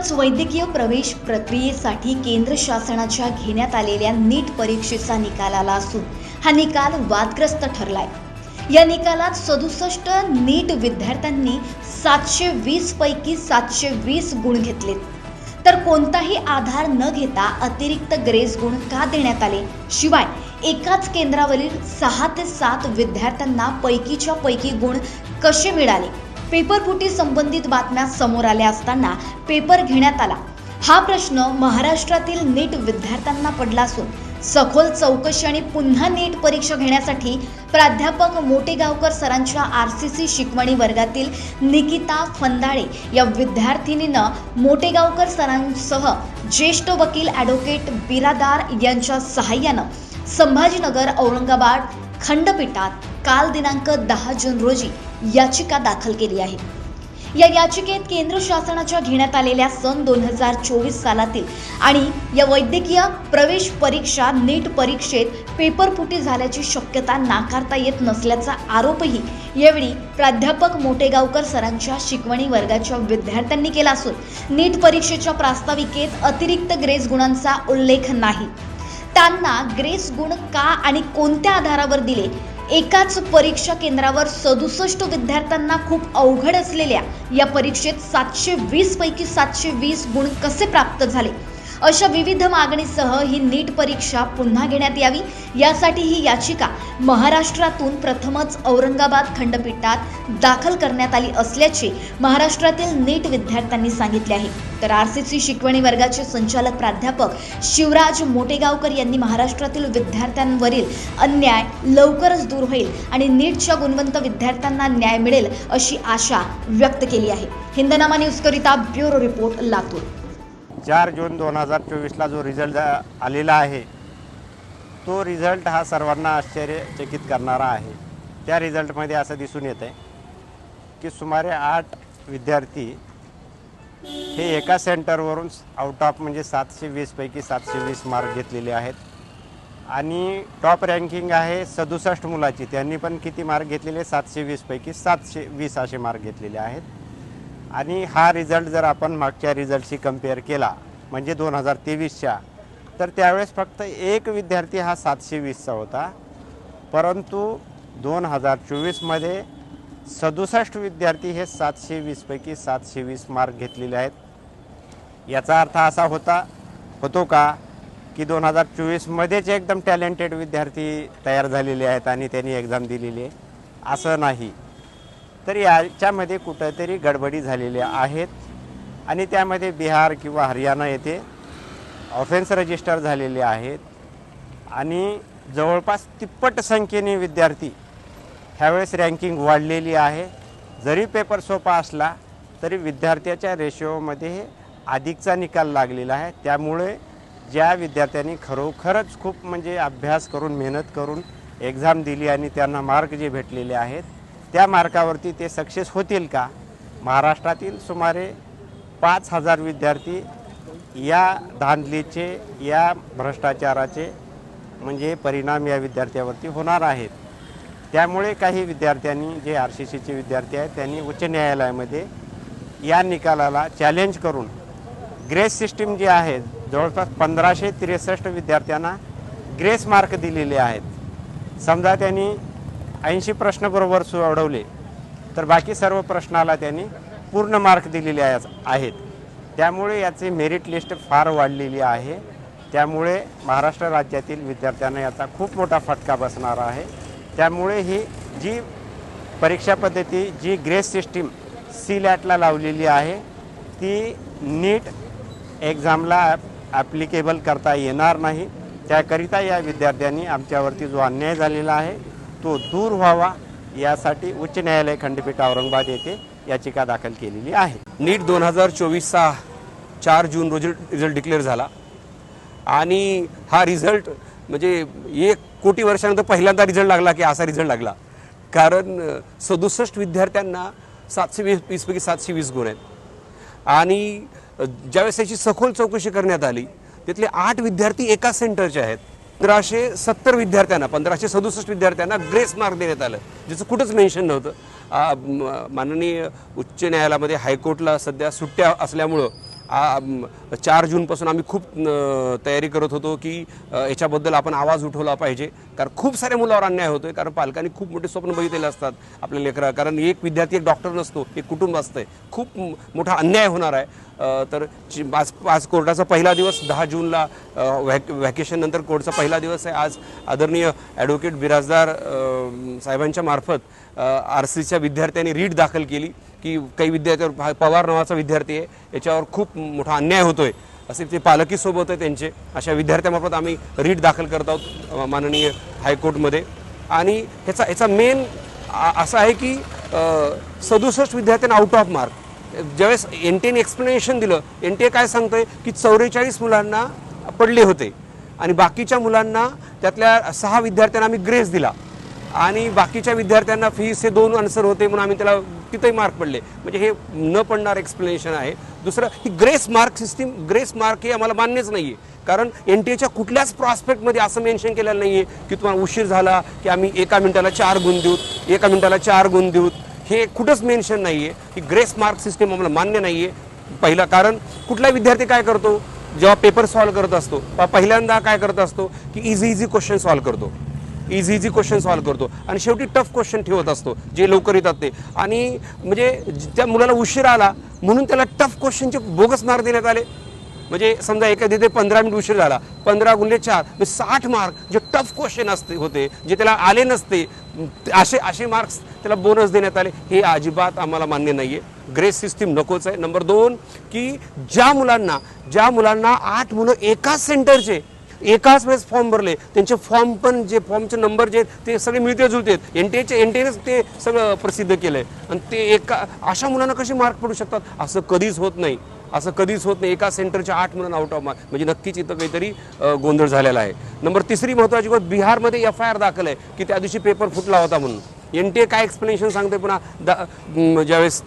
नुकतंच वैद्यकीय प्रवेश प्रक्रियेसाठी केंद्र शासनाच्या घेण्यात आलेल्या नीट परीक्षेचा निकाल आला असून हा निकाल वादग्रस्त ठरलाय. या निकालात सदुसष्ट नीट विद्यार्थ्यांनी सातशे वीस पैकी सातशे वीस गुण घेतलेत. तर कोणताही आधार न घेता अतिरिक्त ग्रेस गुण का देण्यात आले? शिवाय एकाच केंद्रावरील सहा ते सात विद्यार्थ्यांना पैकीच्या पैकी गुण कसे मिळाले? पेपरफुटी संबंधित बातम्या समोर आल्या असताना पेपर घेण्यात आला. हा प्रश्न महाराष्ट्रातील नीट विद्यार्थ्यांना पडला असून सखोल चौकशी आणि पुन्हा नीट परीक्षा घेण्यासाठी प्राध्यापक मोटेगावकर सरांच्या आर सी सी शिकवणी वर्गातील निकिता फंदाळे या विद्यार्थिनीनं मोटेगावकर सरांसह ज्येष्ठ वकील ॲडव्होकेट बिरादार यांच्या सहाय्यानं संभाजीनगर औरंगाबाद खंडपीठात काल दिनांक दहा जून रोजी याचिका दाखल केली आहे. या याचिकेत केंद्र शासनाच्या घेण्यात आलेल्या सन दोन हजार चोवीस सालातील आणि या वैद्यकीय प्रवेश परीक्षा नीट परीक्षेत पेपरफुटी झाल्याची शक्यता नाकारता येत नसल्याचा आरोपही यावेळी प्राध्यापक मोटेगावकर सरांच्या शिकवणी वर्गाच्या विद्यार्थ्यांनी केला असून नीट परीक्षेच्या प्रास्ताविकेत अतिरिक्त ग्रेस गुणांचा उल्लेख नाही. त्यांना ग्रेस गुण का आणि कोणत्या आधारावर दिले? एकाच परीक्षा केंद्रावर सदुसष्ट विद्यार्थ्यांना खूप अवघड असलेल्या या परीक्षेत सातशे वीस पैकी सातशे वीस गुण कसे प्राप्त झाले? अशा विविध मागणीसह ही नीट परीक्षा पुन्हा घेण्यात यावी. यासाठी ही याचिका महाराष्ट्रातून प्रथमच औरंगाबाद खंडपीठात दाखल करण्यात आली असल्याचे महाराष्ट्रातील नीट विद्यार्थ्यांनी सांगितले आहे. तर आर सी सी शिकवणी वर्गाचे संचालक प्राध्यापक शिवराज मोटेगावकर यांनी महाराष्ट्रातील विद्यार्थ्यांवरील अन्याय लवकरच दूर होईल आणि नीटच्या गुणवंत विद्यार्थ्यांना न्याय मिळेल अशी आशा व्यक्त केली आहे. हिंदनामा न्यूजकरिता ब्युरो रिपोर्ट लातूर. चार जून दोन हजार चोवीसला जो रिझल्ट आलेला आहे तो रिझल्ट हा सर्वांना आश्चर्यचकित करणारा आहे. त्या रिझल्टमध्ये असं दिसून येतं आहे की सुमारे आठ विद्यार्थी हे एका सेंटरवरून आउट ऑफ म्हणजे सातशे वीसपैकी सातशे वीस मार्क घेतलेले आहेत. आणि टॉप रँकिंग आहे सदुसष्ट मुलाची. त्यांनी पण किती मार्क घेतलेले? सातशे वीसपैकी सातशे वीस असे मार्क घेतलेले आहेत. आणि हा रिझल्ट जर आपण मागच्या रिझल्टशी कंपेअर केला म्हणजे दोन हजार तेवीसच्या तर त्यावेळेस फक्त एक विद्यार्थी हा सातशे वीसचा होता. परंतु दोन हजार चोवीसमध्ये सदुसष्ट विद्यार्थी हे सातशे वीसपैकी सातशे वीस मार्क घेतलेले आहेत. याचा अर्थ असा होता होतो का की दोन हजार चोवीसमध्येच एकदम टॅलेंटेड विद्यार्थी तयार झालेले आहेत आणि त्यांनी एक्झाम दिलेली आहे. असं नाही. तर याच्यामध्ये कुठंतरी गडबडी झालेल्या आहेत. आणि त्यामध्ये बिहार किंवा हरियाणा येथे ऑफेन्स रजिस्टर झालेले आहेत. आणि जवळपास तिप्पट संख्येने विद्यार्थी ह्यावेळेस रँकिंग वाढलेली आहे. जरी पेपर सोपा असला तरी विद्यार्थ्याच्या रेशिओमध्ये अधिकचा निकाल लागलेला आहे. त्यामुळे ज्या विद्यार्थ्यांनी खरोखरच खूप म्हणजे अभ्यास करून मेहनत करून एक्झाम दिली आणि त्यांना मार्क जे भेटलेले आहेत त्या मार्कावरती ते सक्सेस होतील का? महाराष्ट्रातील सुमारे पाच हजार विद्यार्थी या धांदलीचे या भ्रष्टाचाराचे म्हणजे परिणाम या विद्यार्थ्यावरती होणार आहेत. त्यामुळे काही विद्यार्थ्यांनी जे आर सी सीचे विद्यार्थी आहेत त्यांनी उच्च न्यायालयामध्ये या निकालाला चॅलेंज करून ग्रेस सिस्टीम जी आहे जवळपास पंधराशे त्रेसष्ट विद्यार्थ्यांना ग्रेस मार्क दिलेले आहेत. समजा त्यांनी ऐंशी प्रश्न बरोबर सोडवले तर बाकी सर्व प्रश्नाला त्यांनी पूर्ण मार्क दिलेले आहे- आहेत. त्यामुळे याची मेरिट लिस्ट फार वाढलेली आहे. त्यामुळे महाराष्ट्र राज्यातील विद्यार्थ्यांना याचा खूप मोठा फटका बसणार आहे. त्यामुळे ही जी परीक्षा पद्धती जी ग्रेस सिस्टीम सी लॅटला लावलेली आहे ती नीट एक्झामला ॲप्लिकेबल करता येणार नाही. त्याकरिता या विद्यार्थ्यांनी आमच्यावरती जो अन्याय झालेला आहे तो दूर व्हावा यासाठी उच्च न्यायालय खंडपीठ औरंगाबाद येथे याचिका दाखल केलेली आहे. नीट दोन हजार चोवीसचा चार जून रोजी रिझल्ट डिक्लेअर झाला. आणि हा रिझल्ट म्हणजे एक कोटी वर्षानंतर पहिल्यांदा रिझल्ट लागला की असा रिझल्ट लागला. कारण सदुसष्ट विद्यार्थ्यांना सातशे वीस वीसपैकी सातशे वीस गुण आहेत. आणि ज्यावेळेस त्याची सखोल चौकशी करण्यात आली तिथले आठ विद्यार्थी एका सेंटरचे आहेत. पंधराशे सत्तर विद्यार्थ्यांना पंधराशे सदुसष्ट विद्यार्थ्यांना ग्रेस मार्क देण्यात आलं ज्याचं कुठंच मेन्शन नव्हतं. माननीय उच्च न्यायालयामध्ये हायकोर्टला सध्या सुट्ट्या असल्यामुळं आ- चार जूनपासून आम्ही खूप तयारी करत होतो की याच्याबद्दल आपण आवाज उठवला पाहिजे. कारण खूप साऱ्या मुलावर अन्याय होतोय. कारण पालकांनी खूप मोठे स्वप्न बघितलेले असतात आपल्या लेकरा कारण एक विद्यार्थी एक डॉक्टर नसतो एक कुटुंब असतंय. खूप मोठा अन्याय होणार आहे. तर ची- आज आज कोर्टाचा पहिला दिवस दहा जूनला व्हॅक व्हॅकेशननंतर कोर्टचा पहिला दिवस आहे. आज आदरणीय ॲडव्होकेट बिराजदार साहेबांच्या मार्फत आर सीच्या विद्यार्थ्यांनी रीट दाखल केली. की काही विद्यार्थ्यावर पवार नावाचा विद्यार्थी आहे याच्यावर खूप मोठा अन्याय होतोय असे ते पालकी सोबत आहे त्यांचे. अशा विद्यार्थ्यामार्फत आम्ही रीट दाखल करत आहोत माननीय हायकोर्टमध्ये. आणि ह्याचा ह्याचा मेन असा आहे की सदुसष्ट विद्यार्थ्यांना आउट ऑफ मार्क ज्यावेळेस एन टीने एक्सप्लेनेशन दिलं एन टी ए काय सांगतंय की चौवेचाळीस मुलांना पडले होते आणि बाकीच्या मुलांना त्यातल्या सहा विद्यार्थ्यांना आम्ही ग्रेस दिला. आणि बाकीच्या विद्यार्थ्यांना फीस हे दोन आन्सर होते म्हणून आम्ही त्याला तिथंही मार्क पडले. म्हणजे हे न पडणार एक्सप्लेनेशन आहे. दुसरं ही grace mark system grace mark हे आम्हाला मान्यच नाही आहे कारण एन टी एच्या कुठल्याच प्रॉस्पेक्टमध्ये असं मेन्शन केलेलं नाही आहे की तुम्हाला उशीर झाला की आम्ही एका मिनिटाला चार गुण देऊत एका मिनिटाला चार गुण देऊत. हे कुठंच मेन्शन नाही आहे ही ग्रेस मार्क सिस्टीम आम्हाला मान्य नाही आहे पहिला कारण कुठला विद्यार्थी काय करतो? जेव्हा पेपर सॉल्व्ह करत असतो पहिल्यांदा काय करत असतो? की इझी इझी क्वेश्चन सॉल्व्ह करतो. इझी इझी क्वेश्चन सॉल्व्ह करतो. आणि शेवटी टफ क्वेश्चन ठेवत असतो जे लवकर येतात ते. आणि म्हणजे त्या मुलाला उशीर आला म्हणून त्याला टफ क्वेश्चनचे बोगस मार्क देण्यात आले. म्हणजे समजा एका तिथे पंधरा मिनिट उशीर झाला पंधरा गुणले चार म्हणजे साठ मार्क जे टफ क्वेश्चन असते होते जे त्याला आले नसते असे असे मार्क्स त्याला बोनस देण्यात आले. हे अजिबात आम्हाला मान्य नाही आहे ग्रेस सिस्टीम नकोच आहे. नंबर दोन की ज्या मुलांना ज्या मुलांना आठ मुलं एकाच सेंटरचे एकाच वेळेस फॉर्म भरले. त्यांचे फॉर्म पण जे फॉर्मचे नंबर जे आहेत, ते सगळे मिळते जुळते एन टी एचे एन टी ते सगळं प्रसिद्ध केलं आहे आणि ते एका अशा मुलांना कसे मार्क पडू शकतात? असं कधीच होत नाही. असं कधीच होत नाही. एका सेंटरच्या आठ मुलांना आउट ऑफ मार्क म्हणजे नक्कीच इथं काहीतरी गोंधळ झालेला आहे. नंबर तिसरी महत्त्वाची गोष्ट बिहारमध्ये एफ आय आर दाखल आहे की त्या दिवशी पेपर फुटला होता म्हणून. एन टी ए काय एक्सप्लेनेशन सांगते पुन्हा? दा- ज्यावेळेस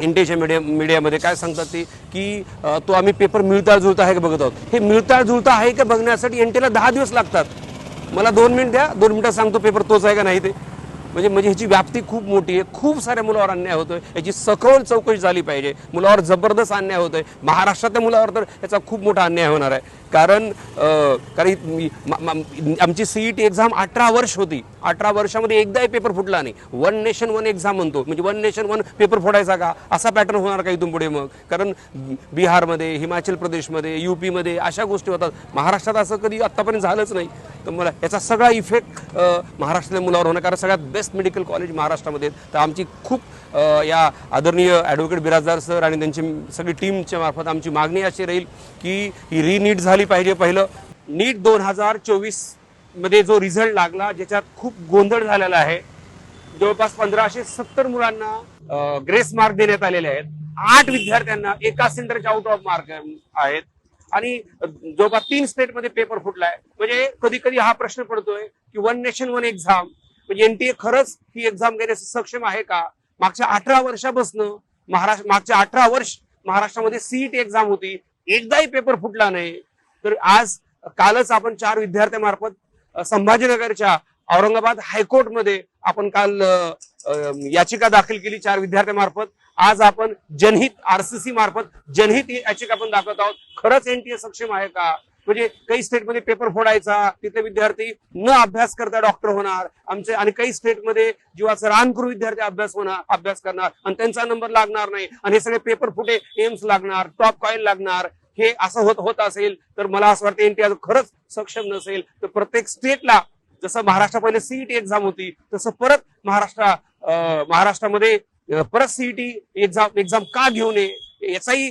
इंडियाच्या मीडिया मीडियामध्ये काय सांगतात ते? की तो आम्ही पेपर मिळता जुळता आहे का बघत आहोत? हे मिळता जुळता आहे का बघण्यासाठी एन टीला दहा दिवस लागतात. मला दोन मिनिट द्या दोन मिनिटं सांगतो पेपर तोच आहे का नाही ते. म्हणजे म्हणजे ह्याची व्याप्ती खूप मोठी आहे. खूप साऱ्या मुलावर अन्याय होतोय. याची सखोल चौकशी झाली पाहिजे. मुलावर जबरदस्त अन्याय होतोय. महाराष्ट्रातल्या मुलावर तर याचा खूप मोठा अन्याय होणार आहे. कारण कारण ही- म- टी आमची सीईटी एक्झाम अठरा वर्ष होती. अठरा वर्षामध्ये एकदाही पेपर फुटला नाही. वन नेशन वन एक्झाम म्हणतो. म्हणजे वन नेशन वन पेपर फोडायचा का? असा पॅटर्न होणार का इथून पुढे मग? कारण बिहारमध्ये हिमाचल प्रदेशमध्ये युपीमध्ये अशा गोष्टी होतात. महाराष्ट्रात असं कधी आत्तापर्यंत झालंच नाही. तर मला याचा सगळा इफेक्ट महाराष्ट्रातल्या मुलावर होणार. कारण सगळ्यात बेस्ट मेडिकल कॉलेज महाराष्ट्रामध्ये तर आमची खूप या आदरणीय ॲडव्होकेट बिराजदार सर आणि त्यांची सगळी टीमच्या मार्फत आमची मागणी अशी राहील की ही रिनीट झाली पाहिजे पहिलं. नीट दोन हजार चोवीसमध्ये जो रिझल्ट लागला ज्याच्यात खूप गोंधळ झालेला आहे. जवळपास पंधराशे सत्तर मुलांना ग्रेस मार्क देण्यात आलेले आहेत. आठ विद्यार्थ्यांना एका सेंटरचे आउट ऑफ मार्क आहेत. आणि जवळपास तीन स्टेटमध्ये पेपर फुटलाय. म्हणजे कधी कधी हा प्रश्न पडतोय की वन नेशन वन एक्झाम म्हणजे एनटीए खरंच ही एक्झाम घेण्यास सक्षम आहे का? मागच्या अठरा वर्षापासून महाराष्ट्र मागच्या अठरा वर्ष महाराष्ट्रामध्ये सीईटी एक्झाम होती. एकदाही पेपर फुटला नाही. तर आज कालच आपण चार विद्यार्थ्यांमार्फत संभाजीनगरच्या औरंगाबाद हायकोर्टमध्ये आपण काल याचिका दाखल केली चार विद्यार्थ्यांमार्फत. आज आपण जनहित आरसीसी मार्फत जनहित ही याचिका आपण दाखवत आहोत. खरंच एनटीए सक्षम आहे का? म्हणजे काही स्टेटमध्ये पेपर फोडायचा तिथे विद्यार्थी न अभ्यास करता डॉक्टर होणार. आमचे आणि काही स्टेटमध्ये जीवाचं रान करू विद्यार्थी अभ्यास होणार अभ्यास करणार. आणि त्यांचा नंबर लागणार नाही. आणि हे सगळे पेपर फुटे एम्स लागणार टॉप कॉईल लागणार. हे असं होत होत असेल तर मला असं वाटतं एनटीआर खरंच सक्षम नसेल. तर प्रत्येक स्टेटला जसं महाराष्ट्र पहिले सीईटी एक्झाम होती तसं परत महाराष्ट्र महाराष्ट्रामध्ये परत सीईटी एक्झाम एक्झाम का घेऊ नये याचाही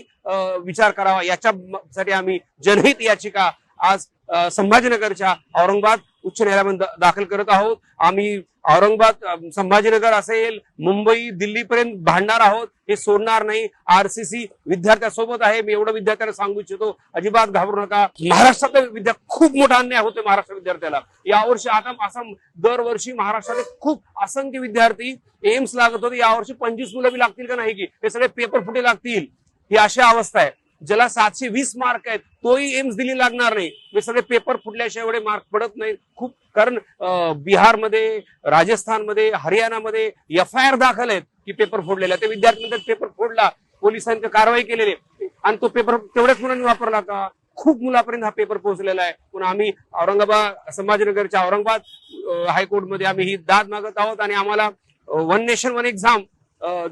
विचार करावा. याच्यासाठी आम्ही जनहित याचिका आज संभाजीनगरच्या औरंगाबाद उच्च न्यायालयामध्ये दाखल करत आहोत. आम्ही औरंगाबाद संभाजीनगर असेल मुंबई दिल्लीपर्यंत भांडणार आहोत हे सोडणार नाही. आरसीसी विद्यार्थ्यासोबत आहे. मी एवढं विद्यार्थ्यांना सांगू इच्छितो अजिबात घाबरू नका. महाराष्ट्रात विद्या खूप मोठा अन्याय होतोय महाराष्ट्र विद्यार्थ्याला. यावर्षी आता असं दरवर्षी महाराष्ट्रात खूप असंख्य विद्यार्थी एम्स लागत होते. यावर्षी पंचवीस मुलं बी लागतील का नाही की? हे सगळे पेपर फुटे लागतील. ही अशी अवस्था आहे. ज्याला सातशे वीस मार्क आहेत तोही एम्स दिली लागणार नाही. मी सगळे पेपर फुटल्याशिवाय एवढे मार्क पडत नाही. खूप कारण बिहारमध्ये राजस्थानमध्ये हरियाणामध्ये एफ आय आर दाखल आहेत की पेपर फोडलेला ते विद्यार्थ्यांचा पेपर फोडला पोलिसांची कारवाई केलेली आहे. आणि तो पेपर तेवढ्याच मुलांनी वापरला का? खूप मुलापर्यंत हा पेपर पोहोचलेला आहे. पुन्हा आम्ही औरंगाबाद संभाजीनगरच्या औरंगाबाद हायकोर्टमध्ये आम्ही ही दाद मागत आहोत आणि आम्हाला वन नेशन वन एक्झाम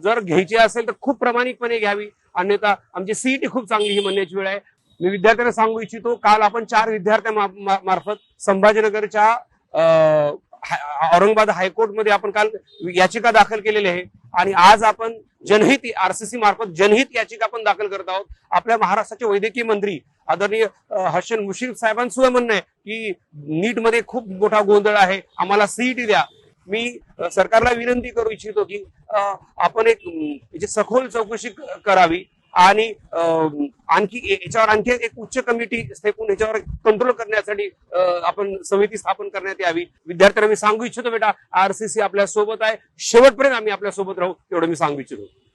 जर घ्यायची असेल तर खूप प्रामाणिकपणे घ्यावी. अन्यथा आमची सीईटी खूप चांगली ही म्हणण्याची वेळ आहे. मी विद्यार्थ्यांना सांगू इच्छितो काल आपण चार विद्यार्थ्या मार्फत संभाजीनगरच्या औरंगाबाद हायकोर्टमध्ये आपण काल याचिका दाखल केलेली आहे. आणि आज आपण जनहित आरसीसी मार्फत जनहित याचिका पण दाखल करत आहोत. आपल्या महाराष्ट्राचे वैद्यकीय मंत्री आदरणीय हसन मुश्रीफ साहेबांसुद्धा म्हणणं आहे की नीटमध्ये खूप मोठा गोंधळ आहे. आम्हाला सीईटी द्या. मी सरकारला विनंती करू इच्छितो की आपण एक याची सखोल चौकशी करावी. आणि आणखी याच्यावर आणखी एक उच्च कमिटी स्थापून याच्यावर कंट्रोल करण्यासाठी आपण समिती स्थापन करण्यात यावी. विद्यार्थ्यांना मी सांगू इच्छितो बेटा. आरसीसी आपल्यासोबत आहे. शेवटपर्यंत आम्ही आपल्यासोबत राहू एवढं मी सांगू इच्छितो.